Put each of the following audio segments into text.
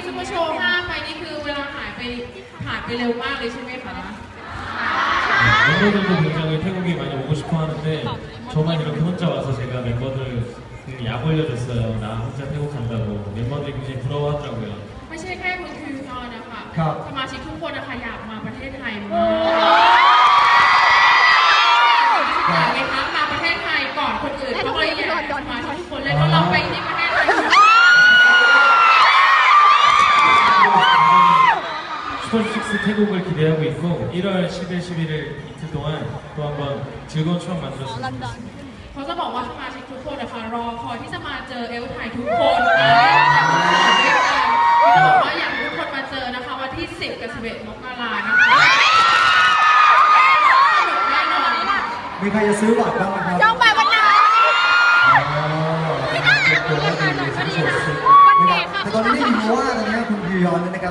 ซุปเปอร์โชว์ห้าไปนี่คือเวลาหายไปผ่านไปเร็วมากเลยใช่ไหมคะ 멤버들도 굉장히 태국에 많이 오고 싶어 하는데 저만 이렇게 혼자 와서 제가 멤버들 약 올려줬어요. 나 혼자 태국 간다고 멤버들이 굉장히 부러워하더라고요. ไม่ใช่แค่คุณคิวซอนนะคะ ครับ สมาชิกทุกคนนะคะอยากมาประเทศไทยมากอยากไหมคะมาประเทศไทยก่อนคนอื่นเขาก็เลยอยากสมาชิกทุกคนเลยเพราะเราไปที่ปร า ะเทศไทย 슈퍼식스 태국을 기대하고 있고 1월 10일, 11일 이틀 동안 또 한번 즐거운 추억 만들었으면 좋겠습니다. เขาจะบอกว่าสมาชิกทุกคนนะคะรอคอยที่จะมาเจอเอลไทยทุกคนนะอยากมาเจอด้วยกันเขาจะบอกว่าอยากให้ทุกคนมาเจอนะคะวันที่ 10 กับ 11 มกรานะคะสนุกแน่นอน มีใครจะซื้อบัตรบ้างไหมครับ บ พียอนเนี่ยนะครั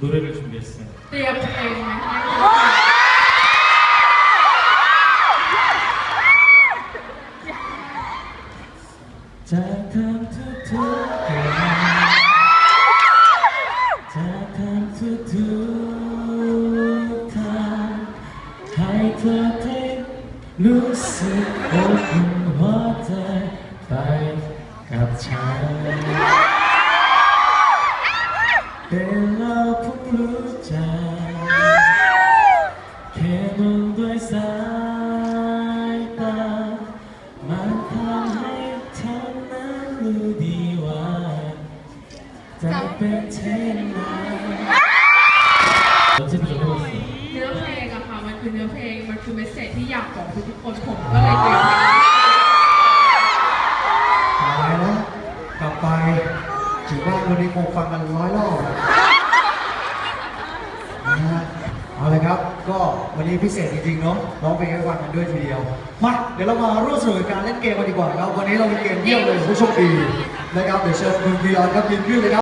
노래를 준비했어요. 네, 여기 여기 잠깐 툭툭 잠깐 두둑한 루스 오픈 화달 빨갛차 벨 รู้จักแค่มองด้วยสายตา มันทำให้เธอนั้นรู้ดีว่าจะเป็นเช่นไรเราจะไปดูว่าเนื้อเพลงอะค่ะ มันคือเนื้อเพลง มันคือเมสเซจที่อยากบอกทุกคนผมก็เลยเตรียมเพลงตายแล้วกลับไป ถือว่าวันนี้คงฟังกันร้อยรอบนะนะฮะ เอาเลยครับ ก็วันนี้พิเศษจริงๆเนาะร้องเพลงให้ฟังกันด้วยทีเดียว มาเดี๋ยวเรามาร่วมสนุกกับการเล่นเกมกันดีกว่าครับ วันนี้เรามีเกมเยี่ยมเลยผู้โชคดีนะครับ เดี๋ยวเชิญคุณพีออนครับยืนขึ้นเลยครับ